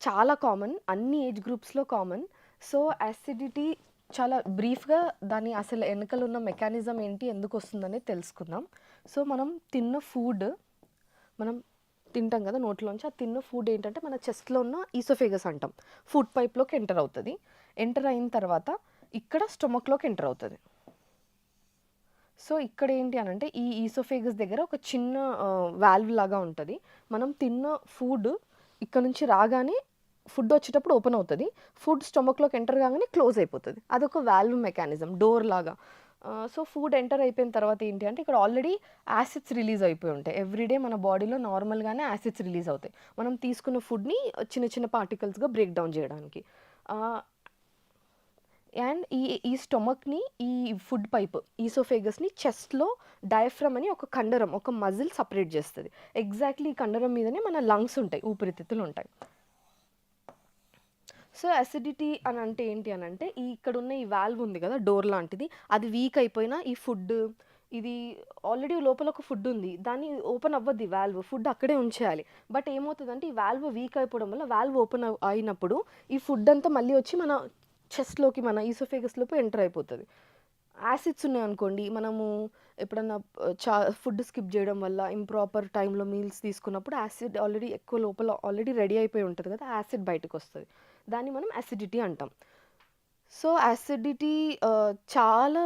చాలా కామన్ అన్ని ఏజ్ గ్రూప్స్లో కామన్ సో యాసిడిటీ చాలా బ్రీఫ్గా దాని అసలు వెనకలు ఉన్న మెకానిజం ఏంటి ఎందుకు వస్తుందనేది తెలుసుకుందాం. సో మనం తిన్న ఫుడ్ మనం తింటాం కదా నోట్లోంచి ఆ తిన్న ఫుడ్ ఏంటంటే మన చెస్ట్లో ఉన్న ఈసోఫేగస్ అంటాం. ఫుడ్ పైప్లోకి ఎంటర్ అవుతుంది. ఎంటర్ అయిన తర్వాత ఇక్కడ స్టొమక్లోకి ఎంటర్ అవుతుంది. సో ఇక్కడ ఏంటి అని అంటే ఈ ఈసోఫేగస్ దగ్గర ఒక చిన్న వాల్వ్ లాగా ఉంటుంది. మనం తిన్న ఫుడ్ ఇక్కడ నుంచి రాగానే ఫుడ్ వచ్చేటప్పుడు ఓపెన్ అవుతుంది. ఫుడ్ స్టొమక్లోకి ఎంటర్ కాగానే క్లోజ్ అయిపోతుంది. అదొక వాల్వ్ మెకానిజం డోర్ లాగా. సో ఫుడ్ ఎంటర్ అయిపోయిన తర్వాత ఏంటి అంటే ఇక్కడ ఆల్రెడీ యాసిడ్స్ రిలీజ్ అయిపోయి ఉంటాయి. ఎవ్రీడే మన బాడీలో నార్మల్గానే యాసిడ్స్ రిలీజ్ అవుతాయి. మనం తీసుకున్న ఫుడ్ని చిన్న చిన్న పార్టికల్స్గా బ్రేక్ డౌన్ చేయడానికి. అండ్ ఈ ఈ స్టొమక్ని ఈ ఫుడ్ పైప్ ఈసోఫేగస్ని చెస్ట్లో డయఫ్రమ్ అని ఒక కండరం ఒక మజిల్ సపరేట్ చేస్తుంది. ఎగ్జాక్ట్లీ ఈ కండరం మీదనే మన లంగ్స్ ఉంటాయి ఊపిరితిత్తులు ఉంటాయి. సో అసిడిటీ అని అంటే ఏంటి అని అంటే ఈ ఇక్కడ ఉన్న ఈ వాల్వ్ ఉంది కదా డోర్ లాంటిది అది వీక్ అయిపోయినా ఈ ఫుడ్ ఇది ఆల్రెడీ లోపల ఒక ఫుడ్ ఉంది దాన్ని ఓపెన్ అవ్వద్ది వాల్వ్ ఫుడ్ అక్కడే ఉంచేయాలి. బట్ ఏమవుతుందంటే ఈ వాల్వ్ వీక్ అయిపోవడం వల్ల వాల్వ్ ఓపెన్ అయినప్పుడు ఈ ఫుడ్ అంతా మళ్ళీ వచ్చి మన చెస్ట్లోకి మన ఈసోఫేగస్లోకి ఎంటర్ అయిపోతుంది. యాసిడ్స్ ఉన్నాయనుకోండి మనము ఎప్పుడన్నా చా ఫుడ్ స్కిప్ చేయడం వల్ల ఇంప్రాపర్ టైంలో మీల్స్ తీసుకున్నప్పుడు యాసిడ్ ఆల్రెడీ ఎక్కువ లోపల ఆల్రెడీ రెడీ అయిపోయి ఉంటుంది కదా యాసిడ్ బయటకు వస్తుంది. దాన్ని మనం అసిడిటీ అంటాం. సో యాసిడిటీ చాలా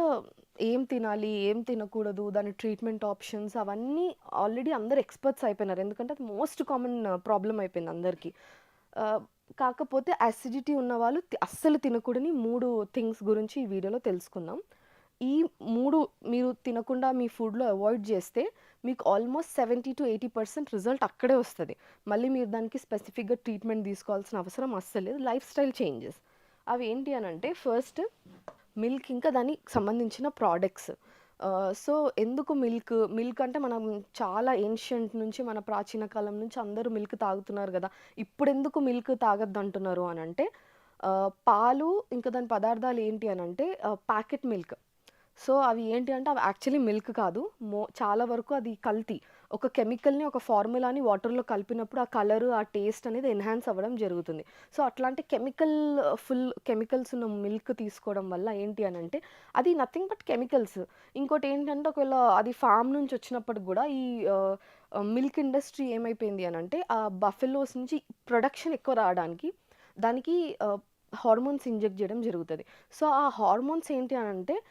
ఏం తినాలి ఏం తినకూడదు దాని ట్రీట్మెంట్ ఆప్షన్స్ అవన్నీ ఆల్రెడీ అందరు ఎక్స్పర్ట్స్ అయిపోయినారు. ఎందుకంటే అది మోస్ట్ కామన్ ప్రాబ్లం అయిపోయింది అందరికీ. కాకపోతే యాసిడిటీ ఉన్న వాళ్ళు అస్సలు తినకూడని మూడు థింగ్స్ గురించి ఈ వీడియోలో తెలుసుకుందాం. ఈ మూడు మీరు తినకుండా మీ ఫుడ్లో అవాయిడ్ చేస్తే మీకు almost seventy to eighty percent result అక్కడే వస్తుంది. మళ్ళీ మీరు దానికి స్పెసిఫిక్గా ట్రీట్మెంట్ తీసుకోవాల్సిన అవసరం అస్సలేదు లైఫ్ స్టైల్ చేంజెస్ అవి ఏంటి అని అంటే ఫస్ట్ మిల్క్ ఇంకా దానికి సంబంధించిన ప్రోడక్ట్స్ సో ఎందుకు మిల్క్ మిల్క్ అంటే మనం చాలా ఏన్షియంట్ నుంచి మన ప్రాచీన కాలం నుంచి అందరూ మిల్క్ తాగుతున్నారు కదా. ఇప్పుడు ఎందుకు మిల్క్ తాగద్దు అంటున్నారు అని అంటే పాలు ఇంకా దాని పదార్థాలు ఏంటి అని అంటే ప్యాకెట్ మిల్క్ సో అవి ఏంటి అంటే అవి యాక్చువల్లీ మిల్క్ కాదు. మో చాలా వరకు అది కల్తీ. ఒక కెమికల్ని ఒక ఫార్ములాని వాటర్లో కలిపినప్పుడు ఆ కలర్ ఆ టేస్ట్ అనేది ఎన్హాన్స్ అవ్వడం జరుగుతుంది. సో అట్లాంటి కెమికల్ ఫుల్ కెమికల్స్ ఉన్న మిల్క్ తీసుకోవడం వల్ల ఏంటి అని అంటే అది నథింగ్ బట్ కెమికల్స్. ఇంకోటి ఏంటంటే ఒకవేళ అది ఫామ్ నుంచి వచ్చినప్పటికి కూడా ఈ మిల్క్ ఇండస్ట్రీ ఏమైపోయింది అని అంటే ఆ బఫెలోస్ నుంచి ప్రొడక్షన్ ఎక్కువ రావడానికి దానికి హార్మోన్స్ ఇంజెక్ట్ చేయడం జరుగుతుంది. సో ఆ హార్మోన్స్ ఏంటి అని అంటే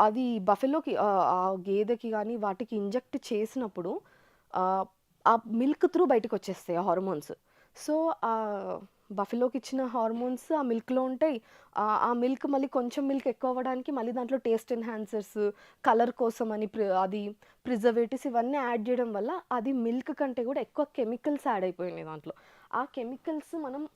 అది బఫెలోకి ఆ గేదెకి కానీ వాటికి ఇంజెక్ట్ చేసినప్పుడు ఆ, మిల్క్ త్రూ బయటకు వచ్చేస్తాయి ఆ హార్మోన్స్. సో ఆ బఫెలోకి ఇచ్చిన హార్మోన్స్ ఆ మిల్క్లో ఉంటాయి. ఆ మిల్క్ మళ్ళీ కొంచెం మిల్క్ ఎక్కువ అవ్వడానికి మళ్ళీ దాంట్లో టేస్ట్ ఎన్హాన్సర్స్ కలర్ కోసం అని ప్రి- అది ప్రిజర్వేటివ్స్ ఇవన్నీ యాడ్ చేయడం వల్ల అది మిల్క్ కంటే కూడా ఎక్కువ కెమికల్స్ యాడ్ అయిపోయినాయి దాంట్లో. ఆ కెమికల్స్ మనం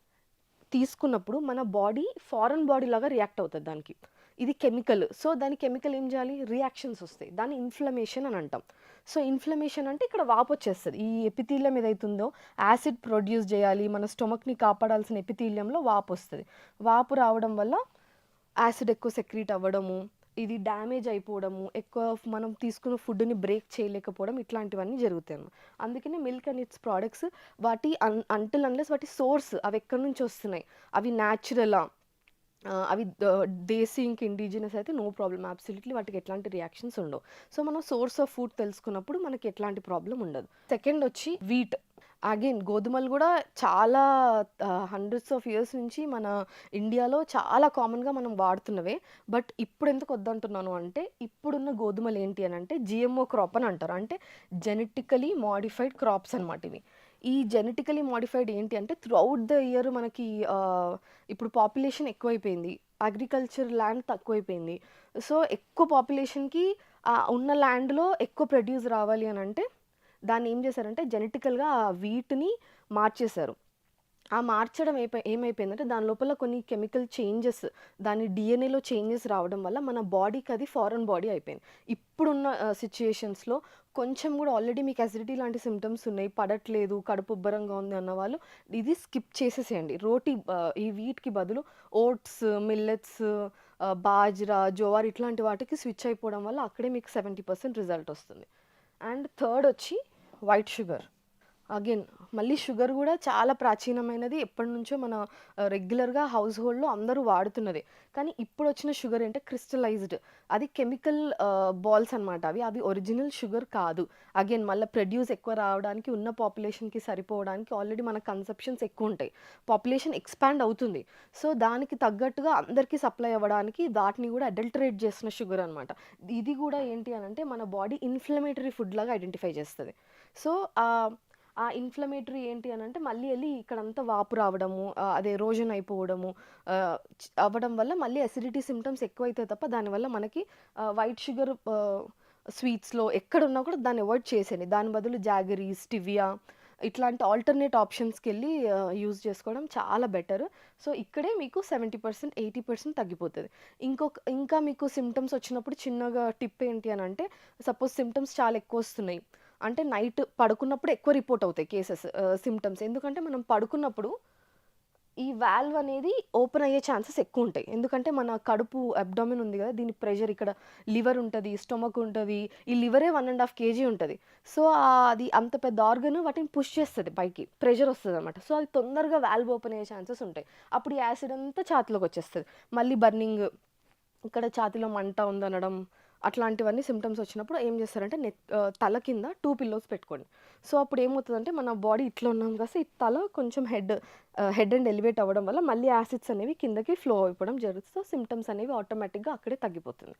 తీసుకున్నప్పుడు మన బాడీ ఫారెన్ బాడీ లాగా రియాక్ట్ అవుతుంది దానికి. ఇది కెమికల్. సో దాని కెమికల్ ఏం చేయాలి? రియాక్షన్స్ వస్తాయి. దాన్ని ఇన్ఫ్లమేషన్ అని అంటాం. సో ఇన్ఫ్లమేషన్ అంటే ఇక్కడ వాపు వచ్చేస్తుంది. ఈ ఎపిథీలియం ఏదైతుందో యాసిడ్ ప్రొడ్యూస్ చేయాలి మన స్టొమక్ని కాపాడాల్సిన ఎపిథీలియంలో వాపు వస్తుంది. వాపు రావడం వల్ల యాసిడ్ ఎక్కువ సెక్రీట్ అవ్వడము ఇది డ్యామేజ్ అయిపోవడము ఎక్కువ మనం తీసుకున్న ఫుడ్ని బ్రేక్ చేయలేకపోవడం ఇట్లాంటివన్నీ జరుగుతాయి అన్నమాట. అందుకనే మిల్క్ అండ్ ఇట్స్ ప్రోడక్ట్స్ వాటి అన్ అంటల్ అన్లెస్ వాటి సోర్స్ అవి ఎక్కడి నుంచి వస్తున్నాయి? అవి న్యాచురలా? అవి దేశీ ఇంక ఇండిజినస్ అయితే నో ప్రాబ్లమ్ అబ్సల్యూట్లీ వాటికి ఎట్లాంటి రియాక్షన్స్ ఉండవు. సో మనం సోర్స్ ఆఫ్ ఫుడ్ తెలుసుకున్నప్పుడు మనకి ఎట్లాంటి ప్రాబ్లం ఉండదు. సెకండ్ వచ్చి వీట్. అగైన్ గోధుమలు కూడా చాలా హండ్రెడ్స్ ఆఫ్ ఇయర్స్ నుంచి మన ఇండియాలో చాలా కామన్గా మనం వాడుతున్నవే. బట్ ఇప్పుడు ఎందుకు వద్దంటున్నాను అంటే ఇప్పుడున్న గోధుమలు ఏంటి అని అంటే జిఎంఓ క్రాప్ అని అంటారు. అంటే జెనెటికలీ మాడిఫైడ్ క్రాప్స్ అనమాట ఇవి. ఈ జెనెటికలీ మాడిఫైడ్ ఏంటి అంటే త్రూఅవుట్ ద ఇయర్ మనకి ఇప్పుడు పాపులేషన్ ఎక్కువైపోయింది. Agriculture land తక్కువైపోయింది. సో ఎక్కువ పాపులేషన్కి ఉన్న ల్యాండ్లో ఎక్కువ ప్రొడ్యూస్ రావాలి అని అంటే దాన్ని ఏం చేశారంటే జెనెటికల్గా ఆ వీటిని మార్చేశారు. ఆ మార్చడం ఏపై ఏమైపోయిందంటే దాని లోపల కొన్ని కెమికల్ చేంజెస్ దాని డిఎన్ఏలో చేంజెస్ రావడం వల్ల మన బాడీకి అది ఫారెన్ బాడీ అయిపోయింది. ఇప్పుడున్న సిచ్యుయేషన్స్లో కొంచెం కూడా ఆల్రెడీ మీకు అసిడిటీ లాంటి సిమ్టమ్స్ ఉన్నాయి పడట్లేదు కడుపు ఉబ్బరంగా ఉంది అన్న వాళ్ళు ఇది స్కిప్ చేసేసేయండి. రోటీ ఈ వీటికి బదులు ఓట్స్ మిల్లెట్స్ బాజ్రా జోవార్ ఇట్లాంటి వాటికి స్విచ్ అయిపోవడం వల్ల అక్కడే మీకు సెవెంటీ పర్సెంట్ రిజల్ట్ వస్తుంది. అండ్ థర్డ్ వచ్చి వైట్ షుగర్ అగైన్ మళ్ళీ షుగర్ కూడా చాలా ప్రాచీనమైనది. ఎప్పటినుంచో మన రెగ్యులర్‌గా హౌస్ హోల్డ్‌లో అందరూ వాడుతున్నదే. కానీ ఇప్పుడు వచ్చిన షుగర్ అంటే క్రిస్టలైజ్డ్. అది కెమికల్ బాల్స్ అనమాట అవి. అవి ఒరిజినల్ షుగర్ కాదు. అగైన్ మళ్ళీ ప్రొడ్యూస్ ఎక్కువ రావడానికి, ఉన్న పాపులేషన్‌కి సరిపోవడానికి ఆల్రెడీ మన కన్సెప్షన్స్ ఎక్కువ ఉంటాయి పాపులేషన్ ఎక్స్‌పాండ్ అవుతుంది. సో, దానికి తగ్గట్టుగా అందరికీ సప్లై అవ్వడానికి వాటిని కూడా అడల్టరేట్ చేసిన షుగర్ అనమాట. ఇది కూడా ఏంటి అని అంటే మన బాడీ ఇన్‌ఫ్లమేటరీ ఫుడ్ లాగా ఐడెంటిఫై చేస్తుంది సో, ఆ ఇన్‌ఫ్లమేటరీ ఏంటి అని అంటే మళ్ళీ వెళ్ళి ఇక్కడంతా వాపు రావడము, అదే అది ఎరోజన్ అయిపోవడము అవ్వడం వల్ల మళ్ళీ అసిడిటీ సిమ్టమ్స్ ఎక్కువైతే తప్ప దానివల్ల మనకి వైట్ షుగర్ స్వీట్స్‌లో ఎక్కడున్నా కూడా దాన్ని అవాయిడ్ చేసేయండి. దాని బదులు జాగరీ, స్టివియా ఇట్లాంటి ఆల్టర్‌నేట్ ఆప్షన్స్కి వెళ్ళి యూజ్ చేసుకోవడం చాలా బెటర్. సో, ఇక్కడే మీకు సెవెంటీ పర్సెంట్ ఎయిటీ పర్సెంట్ తగ్గిపోతుంది ఇంకొక ఇంకా మీకు సిమ్టమ్స్ వచ్చినప్పుడు చిన్నగా టిప్ ఏంటి అనంటే సపోజ్ సిమ్టమ్స్ చాలా ఎక్కువ వస్తున్నాయి అంటే నైట్ పడుకున్నప్పుడు ఎక్కువ రిపోర్ట్ అవుతాయి కేసెస్ సిమ్టమ్స్ ఎందుకంటే మనం పడుకున్నప్పుడు ఈ వాల్వ్ అనేది ఓపెన్ అయ్యే ఛాన్సెస్ ఎక్కువ ఉంటాయి ఎందుకంటే మన కడుపు అబ్డోమిన్ ఉంది కదా దీని ప్రెషర్ ఇక్కడ లివర్ ఉంటుంది స్టొమక్ ఉంటుంది ఈ లివరే వన్ అండ్ హాఫ్ కేజీ ఉంటుంది సో, అది అంత పెద్ద ఆర్గన్ వాటిని పుష్ చేస్తుంది పైకి. ప్రెషర్ వస్తుంది అనమాట సో, అది తొందరగా వాల్వ్ ఓపెన్ అయ్యే ఛాన్సెస్ ఉంటాయి. అప్పుడు ఈ యాసిడ్ అంతా ఛాతీలోకొచ్చేస్తది. మళ్ళీ బర్నింగ్ ఇక్కడ ఛాతిలో మంట ఉందనడం అట్లాంటివన్నీ సిమ్టమ్స్ వచ్చినప్పుడు ఏం చేస్తారంటే నెత్ తల కింద టూ పిల్లోస్ పెట్టుకోండి. సో, అప్పుడు ఏమవుతుందంటే మన బాడీ ఇట్లా ఉన్నాం కాస్త ఈ తల కొంచెం హెడ్ హెడ్ అండ్ ఎలివేట్ అవ్వడం వల్ల మళ్ళీ యాసిడ్స్ అనేవి కిందకి ఫ్లో అయిపోవడం జరుగుతుంది. సో, సిమ్టమ్స్ అనేవి ఆటోమేటిక్‌గా అక్కడే తగ్గిపోతుంది.